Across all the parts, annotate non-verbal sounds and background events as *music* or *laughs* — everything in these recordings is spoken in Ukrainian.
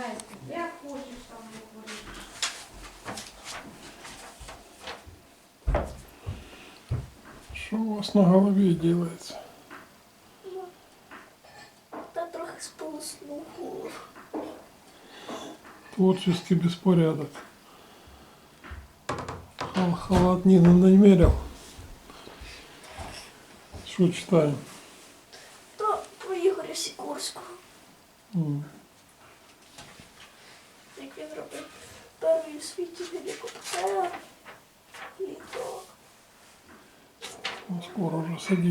Знаєте, як хочеш там як варити. Что у вас на голове делается? Та трохи сполоснув. Творческий беспорядок. Хал халат не намерил. Что читаем?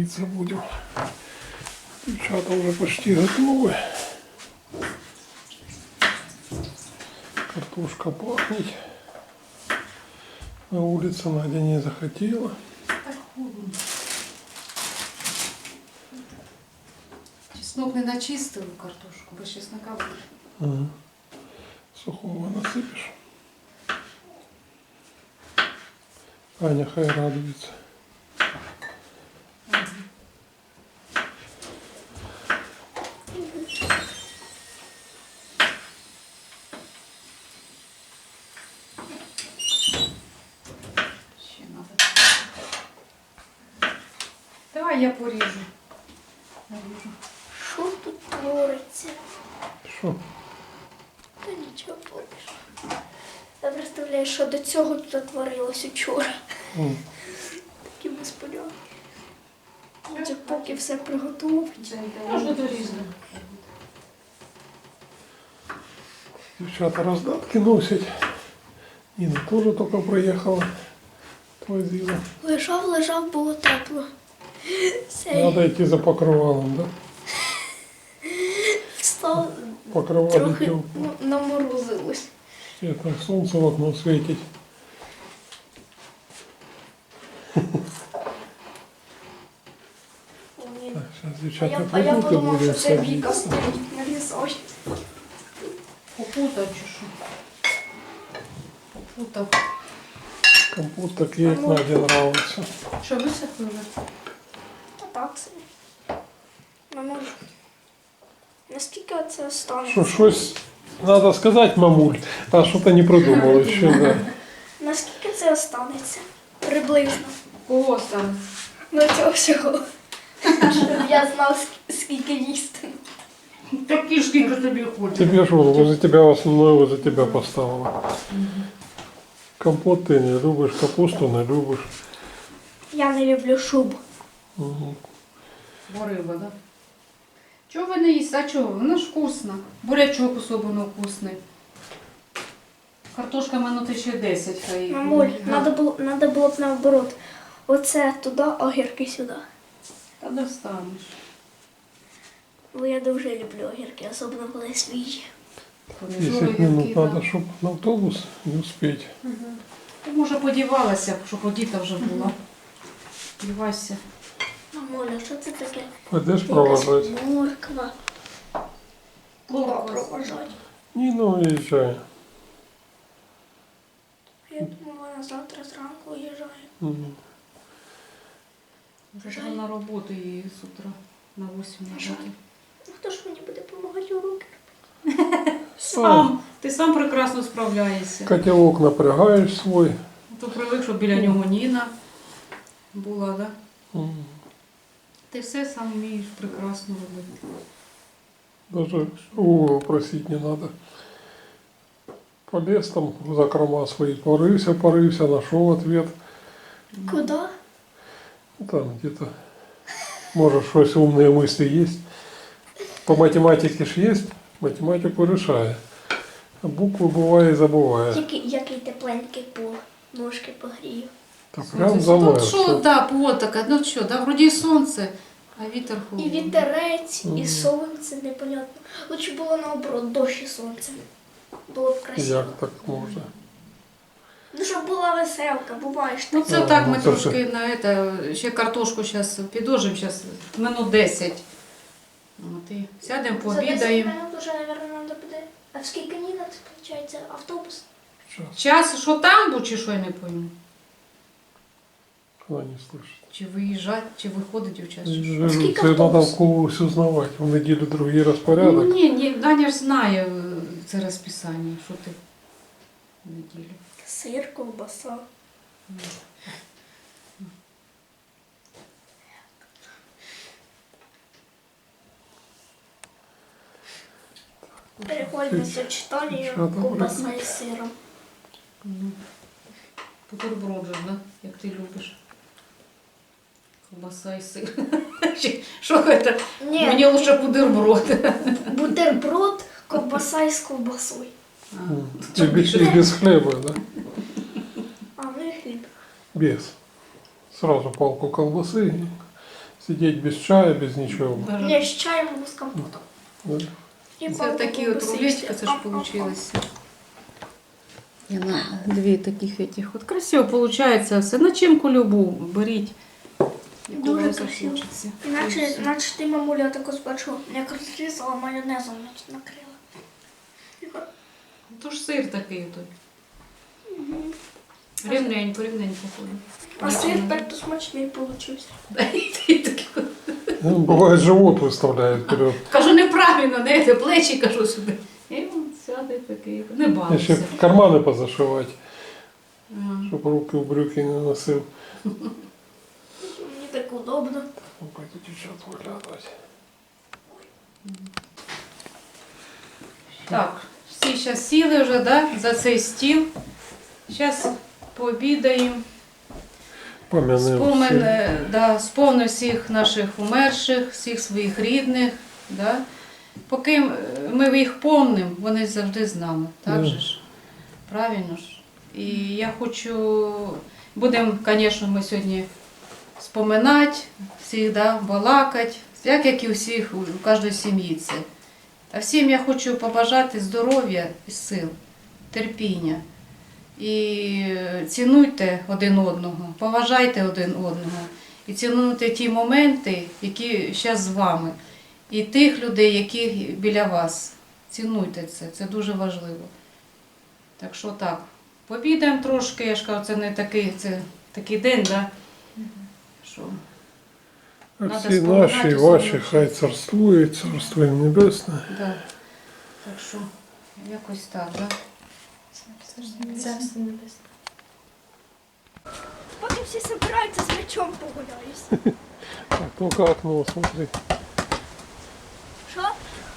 Уже садиться будем. Девчата уже почти готовы. Картошка пахнет. На улице Надя не захотела. Чеснок не начистив картошку, без чеснока буде. Ага. Сухого насыпешь. Аня хай радуется. Тут творилось учора. М, Такі безпорядки. Це поки все приготовить. Можна дорізати. Девчата раздатки носят. Нина тоже только приехала. Возила. Лежав, лежав, було тепло. Надо идти за покрывалом, да? встав, Покрывало трохи ну, наморозилось. Все так солнце в окно светит. О, ні. Так, сейчас А девчата я, а я подумав, що це Віка стоїть нарізає. Попутав чи що? Попутав. Компот так ей Наде нравится. Що висохли? Та так собі. Мамо, наскільки це стане? Что, щось надо сказать, мамуль, а что-то не придумал еще, да. Наскільки це останеться? Приблизно. Кого саме? Ну цього всього. Щоб я знав, скільки їсти. Такі ж скільки тобі хочеш. Тебе что, возле тебя в основное возле тебя поставила. Компот ты не любишь, капусту не любишь. Я не люблю шубу. Мгм. Бо риба, да? Чого ви не їсте? А чого? Вона ж вкусна. Бурячок особливо вкусний. Картошка минути ще 10 хай. Мамуль, надо було, надо було б наоборот. Оце туди, огірки сюди. Та достанеш. Бо я дуже люблю огірки, особливо коли свіжі. 10 минут надо, чтобы на автобус не успеть. Ти, може, подівалася, щоб одіта вже була. Дівайся. Мамуля, що це таке? Пойдешь провожать? Якась Морква. Морква. провожати? Нина уезжай. Я думала, вона завтра зранку уїжджає. Мгм. Вже на роботу її з утра на 8 Жаль. роботи. Ну хто ж мені буде допомагати уроки? Сам. Ти сам прекрасно справляєшся. Котелок напрягаешь свой. То привик, щоб біля нього Ніна була, да? Мгм. Ти все сам вмієш прекрасно робити. Даже угол просить не надо. Полез там закрома свои, порылся, порылся, нашел ответ. Куди? Ну, Там где-то, может, что умные мысли есть. По математике ж есть, математику решает. А буквы бывает и забывает. Який, який тепленький пол. Ножки погрію. Так прям Тут замер. що, да, погода така, ну що, да, вроді і сонце, а вітер І холодний. вітерець, і Мгм. сонце непонятно. Лучше було наоборот, дощ і сонце. Було б красиво. Як так можна? Ну, щоб була веселка, буваєш Ну так. це Ну, так, ми ну, це трошки на это, ще картошку зараз підожимо, зараз минут 10. От, і сядемо, За 10 пообідаємо. минут вже, мабуть, треба буде. А в скільки Ніна, це виходить, автобус? Сейчас Час, що там був, чи що, я не пойму. она не слышит. Чи виїжджати, чи виходить у час, чи що. Скільки Це треба автобус? в когось узнавати. В неділю другий розпорядок. Ну, ні, ні, Даня ж знає, е, це розписання? Що ти в неділю? Сир, ковбаса. Що там ковбаса робити? сиром. Бутерброд же, да? як ти любиш. Колбаса і сир. Чи- *laughs* Що це? Ні, Мені лучше бутерброд. бутерброд, ковбаса із ковбасою. А, М. що И без, більше? и без хлеба, да? А ви хліб. Без. Сразу палку колбасы. и Сидеть без чая, без ничего. Даже- Ні, з чаєм або з компотом. Да? І Це палку такі от ковбаси рулетики, їсти. це ж Ам-ам-ам. получилось. Я на дві таких этих. От красиво получается все. Начинку любу беріть. яку Дуже вам красиво. захочеться. І Іначе, все. іначе ти, мамуля, таку спочу, як розрізала майонезом накрила. То ж сир такий той. Рівненько, рівненько ходить. А сир так то смачний получився. Ну, Бывает, живот выставляет вперед. Кажу, неправильно, не те плечі кажу сюди. І він сяде такий. Не Еще бавився. карманы позашивать, Ага. чтобы руки в брюки не носил. Мені так удобно. Ну, пойду девчат выглядывать. Так, всі зараз сіли вже да, за цей стіл. Зараз пообідаємо. Спомен, е, да, сповни всіх наших умерших, всіх своїх рідних. Да. Поки ми їх помнимо, вони завжди з нами. Так же ж? Правильно ж? І я хочу, будемо, звісно, ми сьогодні споминати, всіх да, балакати, як, як і у всіх, у, у кожної сім'ї це. А всім я хочу побажати здоров'я і сил, терпіння. І цінуйте один одного, поважайте один одного. І цінуйте ті моменти, які зараз з вами. І тих людей, які біля вас. Цінуйте це, це дуже важливо. Так що так, побідаємо трошки, я ж кажу, це не такий, це такий день, да? що А и особенно. ваши, хай царствует, царство небесное. Да. Так що, якось так, да? Царство небесне. Поки всі збираються з мечом погуляюсь. *laughs* Так, только окно, смотри. Що?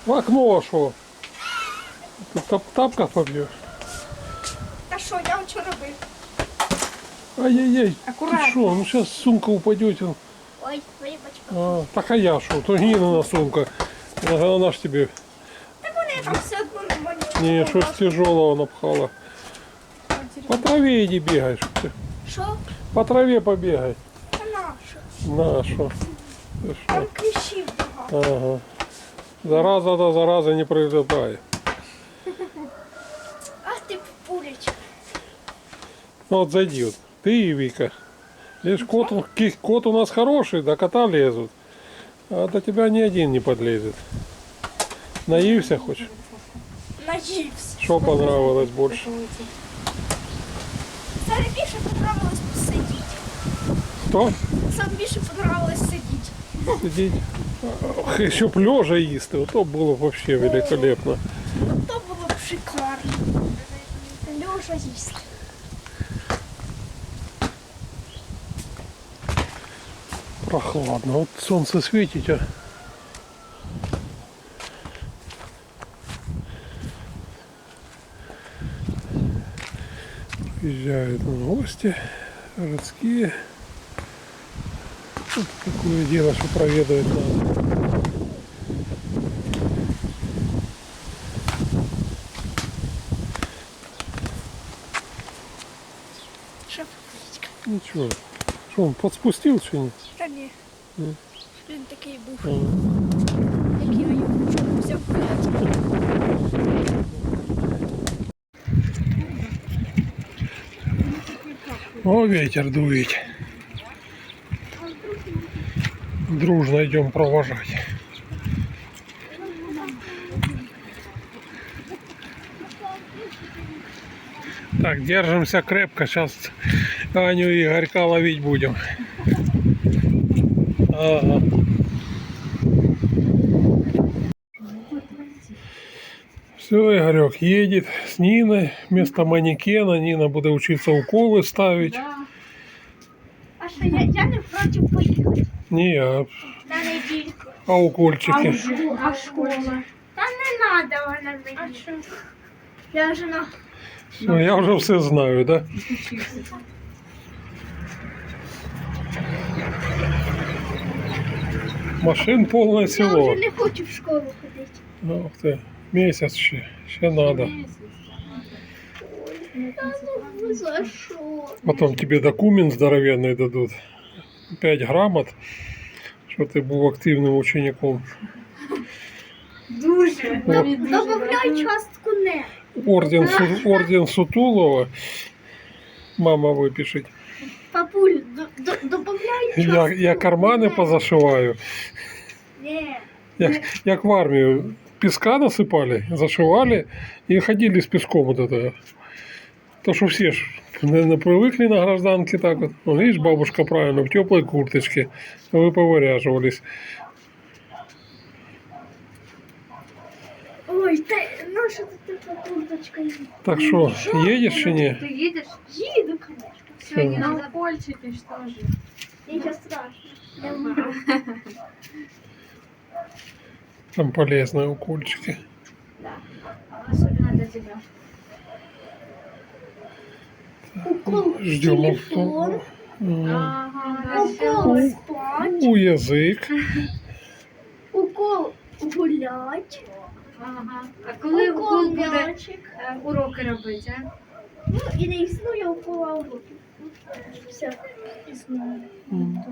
В окно шо? Ты тап тапках побьешь? Та що, я вам що робив? Ай-яй-яй, Аккуратно. ты шо? Ну сейчас сумка упадет. Ой, рибочка. А, а, я що, то гінена сумка. Вона ж тобі. Так вони там все одно нормально. Ні, щось тяжелого напхала. По траве иди бегай, что? По траве побегай. Це наше. На? Там кліщів. Ага. Зараза до зарази не прилітає. *laughs* Ах ти пулечка. Ну вот зайди. ты и Вика. Віка. Видишь, кот, у- ки- кот у нас хороший, до кота лезут. А до тебя ни один не подлезет. Наився хочешь? Наївся. Что понравилось больше? Саме більше понравилось посидіти. Что? Саме більше понравилось сидіти. Сидеть? Ах, еще б лежа їсти, вот то было вообще великолепно. То було б шикарно. Льоша їсти. Прохладно. Вот солнце светит, а Приезжают гости городские. Вот такое дело, что проведывать надо. Пулечка? Ничего. Что он подспустил что-нибудь? Та ні. Ні. Він такий був, А, який я його взяв гуляти. О, ветер дует. Дружно идем провожать. Так, держимся крепко. Сейчас Аню и Игорька ловить будем. Ага. Все, Все, Игорек едет с Ниной вместо манекена. Нина будет учиться уколы ставить. А що я, я не проти поїхати Не я, на недільку. а укольчики. А школа? Та не треба вона мені. А що? Я вже на... Все, я уже все знаю, да? Машин полное Я село. вже не хочу в школу ходити. Ух ты, месяц ще, ще надо. Та ну за що? Потом тебе документ здоровенный дадут. 5 грамот, що ти був активним учеником. Дуже. Добавляй частку не. Орден, Су- *laughs* орден Сутулова. Мама випишеть. Папуль, до- до- добавляй. Я, я кармани позашиваю. Не. Як, як в армію піска насипали, зашивали і ходили з піском вот это. То, що всі ж не, не привикли на гражданки так от. Ну, видишь, бабушка правильно, в теплой курточке. Ви повыряживались. Ой, та ну що тут така курточка є? Так що, їдеш чи ні? Ти їдеш? Їду, звісно. На укольчики что же? Нічого страшного. Там полезные укольчики. Особенно для тебя. Укол Ждем телефон, Ага, укол спать, У язик. укол гулять, Ага. А коли укол укол буде е, уроки робити, а? Ну і не існує укола уроків. Все. Існує. М.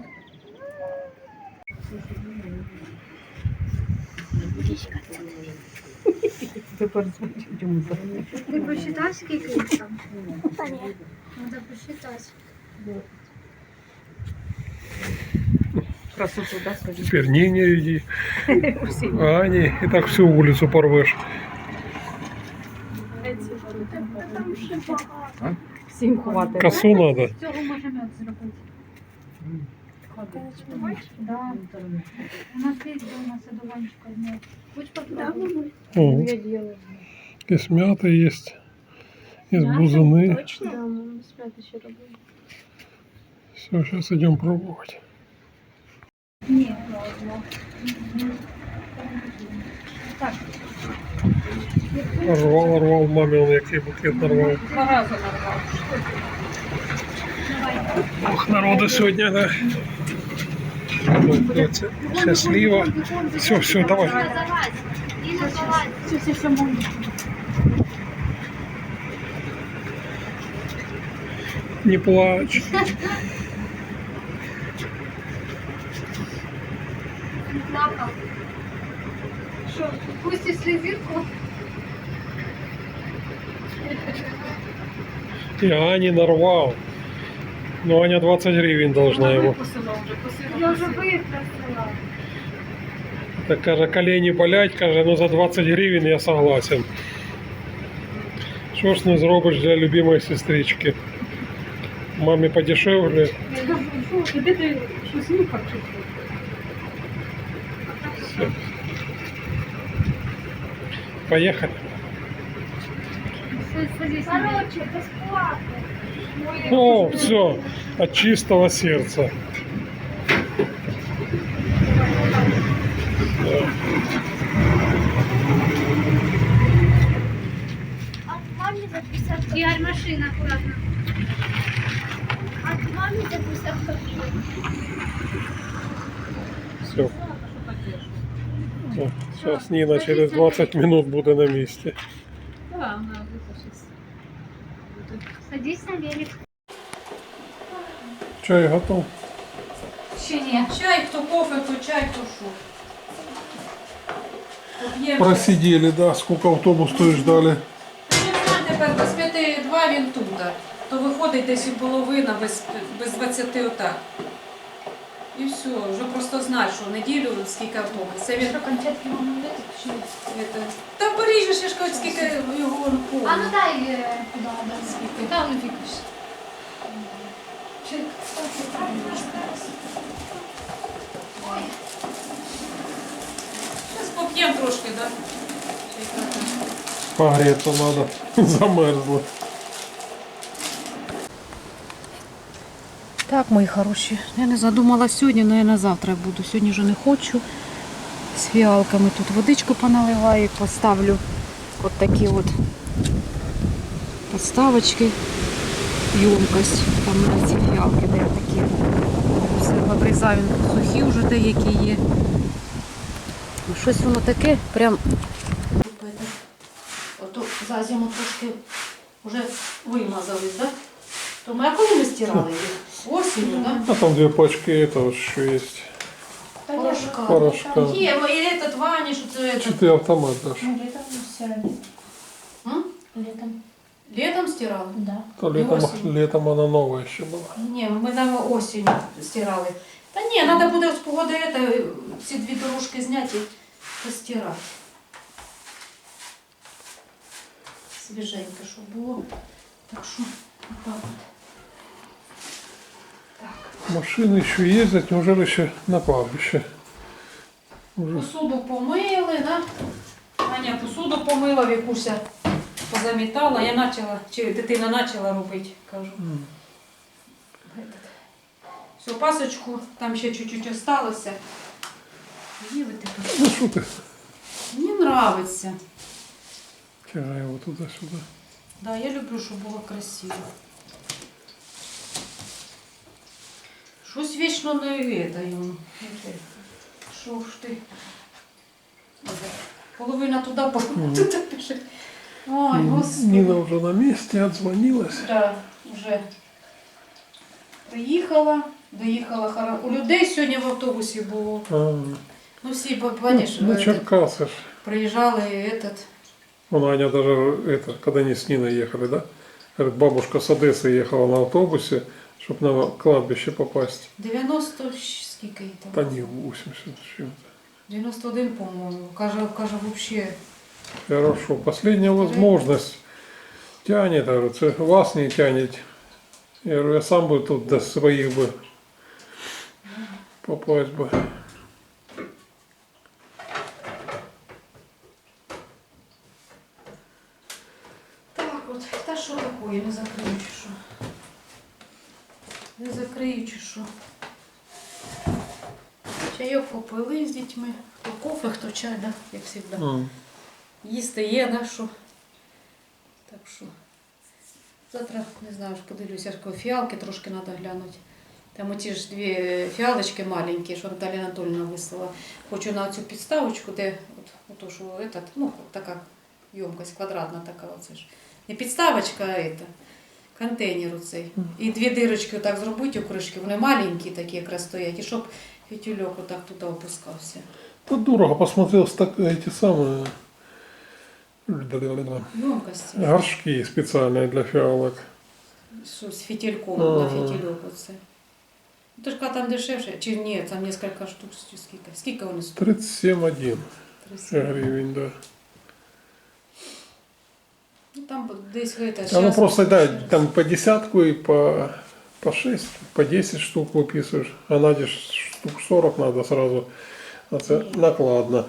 Ти посчитав, скільки їх там? Та ні. Треба посчитати. Красоту, да, скажи? Теперь Нине иди. Ане. И так всю улицу порвешь. Там ще багато. Всім хватить. Косу надо. Цього можемо зробити. Да. У нас є дома садуванчик одне. Хоч Да, попробуй. мамуль? О, Я делаю. есть мята есть. Есть бузыны. Точно? Да, мама спати ще робити. Все, сейчас идем пробовать. Ні, ладно. Так, Рвал, рвал, маме он який букет нарвал. Два рази нарвав. Ох, народу сегодня, да. Счастлива. Все, все, давай. все, все, все, мама. Не плачь. Що, пусти слезинку? Я Ане нарвал. Но Аня 20 гривен должна ему. Я вже випросила. Так каже, колені болять, каже, ну за 20 гривень я согласен. Що ж не зробиш для любимої сестрички? Мамі подешевле. Де ти щось нюхав чи Все. Поехали. Короче, безплатно. О, все, от чистого сердца. А мамі за 50 копійок. Ігор, машина акуратно. А мамі за 50 копійок. Все. Сейчас Нина через 20 минут буде на месте. Садись на велик. Чай готов. Ще ні. Чай, хто кофе, то чай, то що. Просиділи, Просидели, да, Скільки автобус то ждали. Тепер без п'яти два він тут. То виходить десь і половина без, без 20 отак. І все, вже просто знать, що в неділю скільки автобус. Це він Що, конфетки мама дати? Чи? це, та поріжеш, я ж кажу, скільки його он. А ну дай е, туди, да. Скільки? Та ну. Чи Зараз поп'ємо трошки, так? Да? Погреться надо. *laughs* Замерзла. Так, мої хороші. Я не задумала сьогодні, але я на завтра буду. Сьогодні вже не хочу. З фіалками тут водичку поналиваю, поставлю от такі от подставочки. Ємкость. Там мене ці фіалки, де такі. Все обрізаю, сухі вже деякі є. Ну, Щось воно таке, прям. Ото за зиму трошки вже вимазались, так? То ми а коли ми стирали їх? Осінню, так? А там две пачки этого еще есть. Порошка. Порошка. Є, і этот Ваня, що це этот. Что ты автомат дашь? Ну, летом сядет. М? Летом. Летом стирали? Да. То летом, осенью. летом она новая еще была. Ні, ми там осінню стирали. Та ні, треба буде з погоди это, ці дві дорожки зняти і постирати. Свіженьке, щоб було. Так що, отак от. Так. Машины еще ездят, неужели еще на? Уже Посуду помили, да? Аня посуду помила, Вікуся позамітала. Я почала, чи дитина почала робити, кажу. М. Все, пасочку, там ще чуть-чуть осталося. Їли тепер. Ну что ты? Мені подобається. Тягай его туда-сюда. Да, я люблю, щоб було красиво. Щось вічно не відаю. Що ж ти? Половина туди, половина туди пише. Ой, М, господи. Нина уже на месте, отзвонилась. Да, вже приїхала, доїхала. хоро- У людей сьогодні в автобусі було. А, Ну всі, ба- бачиш, на этот, Черкасы ж. приїжджали этот. Вон Аня даже, это, когда они с Ниной ехали, да? Говорит, бабушка с Одессы ехала на автобусе, чтобы на кладбище попасть. 90 щ- скільки їй там? Да не 80 с чем-то. 91, по-моєму. Каже, каже, взагалі. Хорошо. Последняя возможность. Тянет, говорю, «Це вас не тянет. Я говорю, я сам бы тут до своих бы попасть бы. Дітьми. Хто кофе, хто чай, да? як завжди. М. Їсти є, да, що? Так що. Завтра, не знаю, подивлюся, фіалки трошки треба глянути. Там оті ж дві фіалочки маленькі, що Наталія Анатольевна вислала. Хочу на цю підставочку, де от, ото, що этот, ну, така ємкость квадратна така оце ж. Не підставочка, а это, контейнер оцей. І дві дирочки так зробити у кришки, вони маленькі такі якраз стоять, і щоб фітюльок отак туди опускався. Да дорого, посмотрел стак, эти самые Ємкості. горшки специальные для фиалок. Що з фітільком Ага. на фітільок оце. Ну, то ж коли там дешевше, чи ні, там кілька штук, чи скільки. Скільки вони стоять? 37,1 Тридцять. гривен, да. Ну там десь ви це. Оно щас- просто, да, там по десятку и по, по 6, по 10 штук выписываешь. А надо ж штук 40 надо сразу. А це накладно.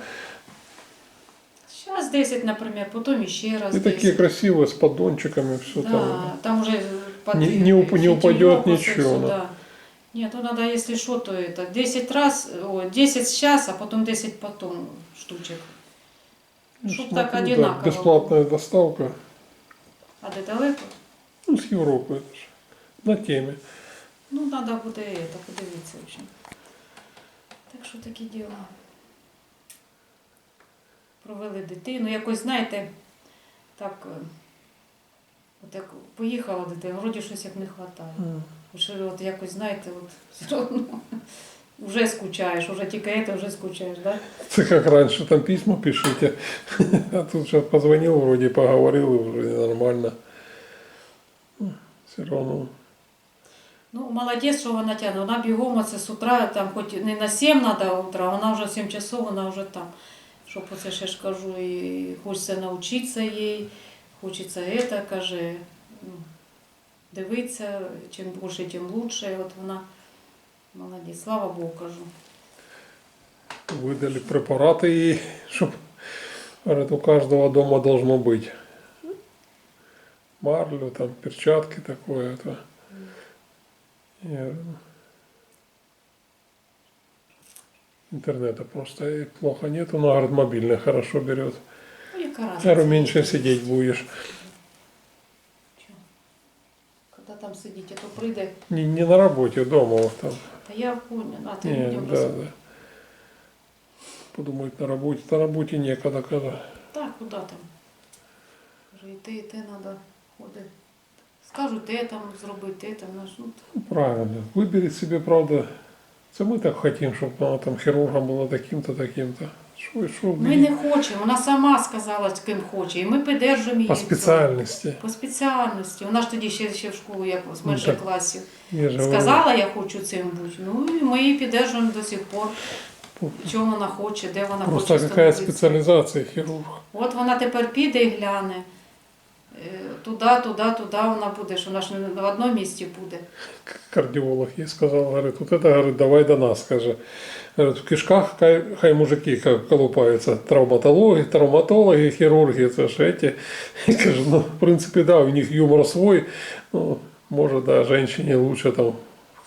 Зараз 10, наприклад, потім іще раз И 10. такие красивые, с поддончиками, все Да, там. там уже под Не- не уп- не упадет ничего, да. Да. Нет, ну надо, если что, то это 10 раз, о, 10 сейчас, а потом 10 потом штучек. Ну, Чтоб смотрю, так да, одинаково. бесплатная доставка. А де далеко? Ну, с Европы. это ж На теме. Ну, надо буде это, подивитися, в общем. Так що такі діла. Провели дитину. Якось, знаєте, так, е, от як поїхала дитина, вроді щось як не вистачає. Що от якось, знаєте, от все одно вже скучаєш, вже тільки це, вже скучаєш, да? Это как раньше, там письма пишите. А тут сейчас позвонил, вроде поговорил, и уже нормально. Все равно. Ну, молодець, що вона тягне. Вона бігом оце з утра, там хоч не на 7 треба утра, вона вже в 7 часов, вона вже там. Щоб оце ще ж кажу, і хочеться навчитися їй, хочеться це, каже, ну, дивитися, чим більше, тим лучше. От вона молодець, слава Богу, кажу. Выдали препараты ей, чтобы *laughs* Говорят, у каждого дома должно быть марлю, там, перчатки такое. Это. Я говорю, ну, Интернета просто и плохо нету, но говорит, мобильный хорошо берет. Ну, яка Я разниця? говорю, меньше сидеть будешь. Чого? Коли там сидіти, то прийде. Не, не на работе, дома вот там. Та я поняла, а ти Не, людям да, роз... да. Подумать на работе. На работе некогда, когда. Так, куди там? Вже йти, йти треба ходити. Скажуть, те там зробити, те там. ну, Ну, Правильно. Выберет себе, правда. Це ми так хотим, щоб вона там хірургом була таким-то, таким-то. Що, що Ми не хочемо, вона сама сказала, з ким хоче, і ми підтримуємо її. по спеціальності. По спеціальності. Вона ж тоді ще, ще в школу, як з Ну, класів. Я Сказала, я хочу цим бути. Ну і ми її підтримуємо до сих пор. Чого вона хоче, де вона Просто хоче какая становитися. спеціалізація хірург. От вона тепер піде і гляне. Е, Туди, туди, туди вона буде, що вона ж не в одному місці буде. Кардіолог їй сказав, говорить, вот це, говорить, давай до нас, каже. Говорит, в кишках хай, хай мужики колупаються. Травматологи, травматологи, хірурги, це ж еті. І каже, ну, в принципі, да, у них юмор свой. Ну, може, да, жінці лучше там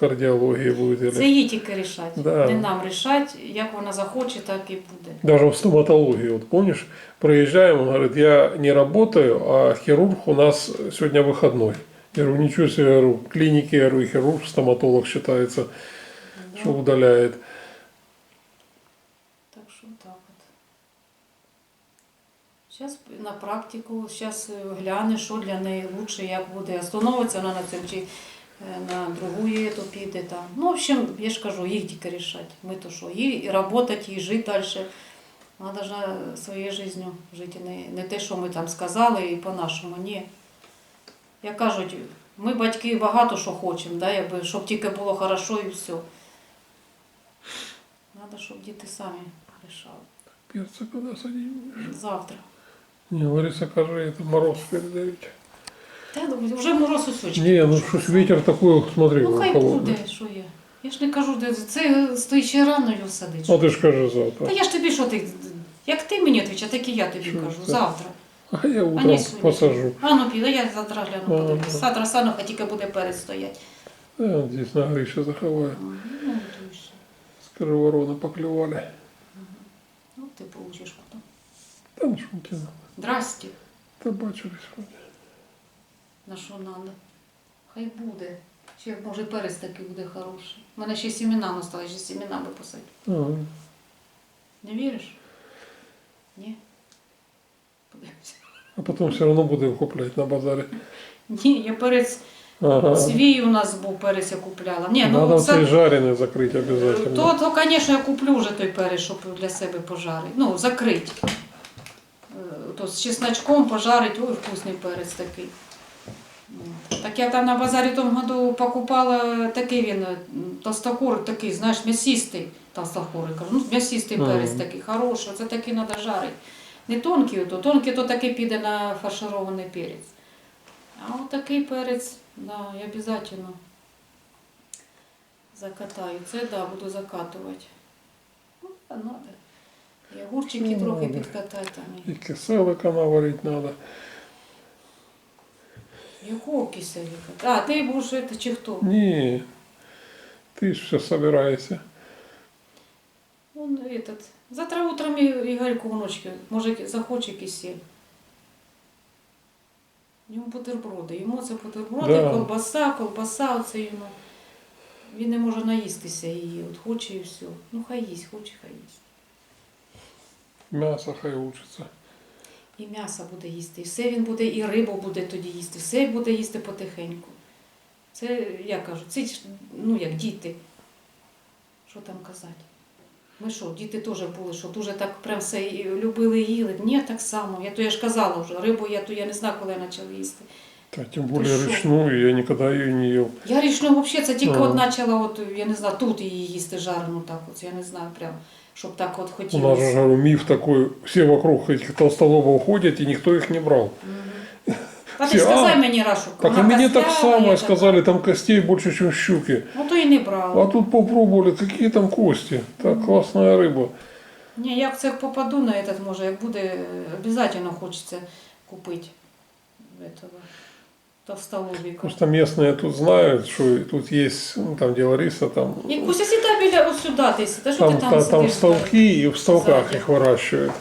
кардіології буде. Це їй тільки рішати. Да. Не нам рішати, як вона захоче, так і буде. Даже в стоматологии, вот помнишь, проезжаем, он говорит, я не работаю, а хирург у нас сегодня выходной. Я говорю, ничего себе, я говорю, клиники, я говорю, хирург, стоматолог считается, что удаляет. Так що так от. Зараз на практику, зараз гляне, що для неї краще, як буде. Остановиться вона на цьому чи е, на другу її то піде там. Ну, в общем, я ж кажу, їх тільки рішати. Ми то що, їй і працювати, і жити далі. Вона повинна своєю життю жити. Не, не те, що ми там сказали і по-нашому, ні. Як кажуть, ми батьки багато що хочемо, да, якби, щоб тільки було хорошо і все. Треба, щоб діти самі рішали. Перца куда садить? Завтра. Не, Лариса, скажи, это мороз передавить. Та я думаю, вже мороз усочки. Не, ну что ж ветер такой, смотри, Ну хай холодный. буде, що є. Я ж не кажу, де це стоїть ще рано його садить. Ну ты ж скажи завтра. Та я ж тобі що ти. Як ти мені відповідаєш, так і я тобі Що кажу. це? Завтра. А я А утром ні, сьогодні. посажу. А ну піде, я завтра гляну Ага. подивлюсь. Завтра сану, а тільки буде перед стоять. Да, он здесь на горище заховаю. Ну, готуєшся. Скажи, вороны поклевали. Ну, ти получиш потім. Да ну что тебе надо? Здрасте. Да бачились вроде. На що треба? Хай буде. Ще може перець такий буде хороший. У мене ще сімена осталось, ще сімена виписати. Ага. Не віриш? Ні? Подивимося. А потом все равно буду его куплять на базаре. Ні, я перець Ага. свій у нас був перець я купляла. Ні, ну Надо це- цей закрыть обязательно. то, то, звісно, я куплю вже той перець, щоб для себе пожарити. Ну, закрити. Е, То з чесночком пожарить, ой, вкусний перець такий. Так я там на базарі в тому году покупала такий він, е, толстокур такий, знаєш, м'ясистий толстокур. Кажу, ну, м'ясистий Ага. перець такий, хороший, це такий треба жарити. Не тонкий, то тонкий, то такий піде на фарширований перець. А от такий перець, да, я обов'язково закатаю. Це да, буду закатувати. Ну, та надо. І огурчики трохи підкатати там. і- киселика наварить надо. Якого киселика? А, ти будеш це чи хто? Не, ты ж все собираешься. Он этот. Завтра утром Ігорьку вночки, може захоче кисель. Йому бутерброди. Йому це бутерброди, Да. колбаса, колбаса, оце йому. Він не може наїстися її. От хоче і все. Ну хай їсть, хоче, хай їсть. Мясо хай учится. І м'ясо буде їсти, і все він буде, і рибу буде тоді їсти, все буде їсти потихеньку. Це, я кажу, це ну як діти. Що там казати? Ми що, діти теж були, що дуже так прям все любили і їли. Ні, так само. Я то я ж казала вже, рибу я то я не знаю, коли я почала їсти. Да, тем более шо? речную, я никогда ее не ел. Я річну взагалі це тільки Ага. от почала, от, я не знаю, тут її їсти жарену так, от, я не знаю, прям, щоб так от У нас же, хотілося. говорю, миф такой, все вокруг этих толстолобов ходят, и никто их не брал. Та ти Всі, ж сказай а, мені Рашу, Так и вона мне так костява, самое я так- сказали, там костей больше, чем щуки. Ну то і не брала. А тут попробовали, какие там кости. Так, классная рыба. Ні, як це попаду на этот, може, як буде, обов'язково хочеться купити этого товстолобика. Потому что местные тут знают, что тут есть, ну, там где Лариса, там, І Куся сідай біля ось сюди ти сидиш. Та що там, ти там, та- там сидиш? ставки, и в ставках Сзади. их выращивают.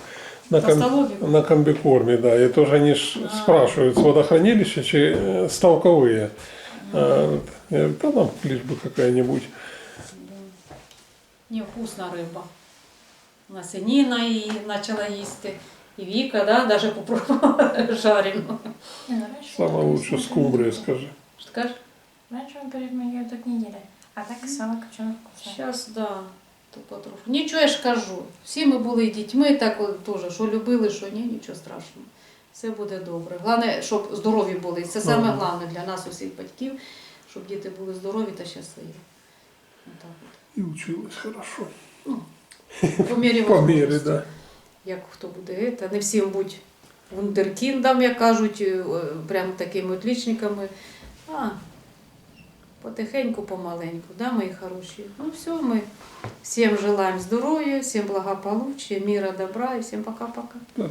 На, ком- Товстолобик? на комбикорме, да. И тоже они ж А. спрашивают, с водохранилища чи э, ставковые. А, вот. Я говорю, да нам лишь бы какая-нибудь. Ні, вкусна риба. У нас і Ніна її почала їсти. І Віка, да, навіть попробувала *laughs* жарену. Не, ну Самое лучшее так скумбрия, скажи. Що ти кажеш? Раньше мы перед моей так не ели. А так сало копченое вкусное. Зараз, да, то потроху. Нічого я ж кажу. Всі ми були дітьми, так от теж, що любили, що ні, нічого страшного. Все буде добре. Головне, щоб здорові були. Це саме Ага. головне для нас, усіх батьків, щоб діти були здорові та щасливі. Отак И училась хорошо. от. По мірі По мере, можливості. да. Як хто буде, Та не всім будь вундеркіндам, як кажуть, е, прям такими отлічниками. А, потихеньку, помаленьку, да, мої хороші. Ну все, ми всім желаємо здоров'я, всім благополуччя, міра, добра і всім пока-пока.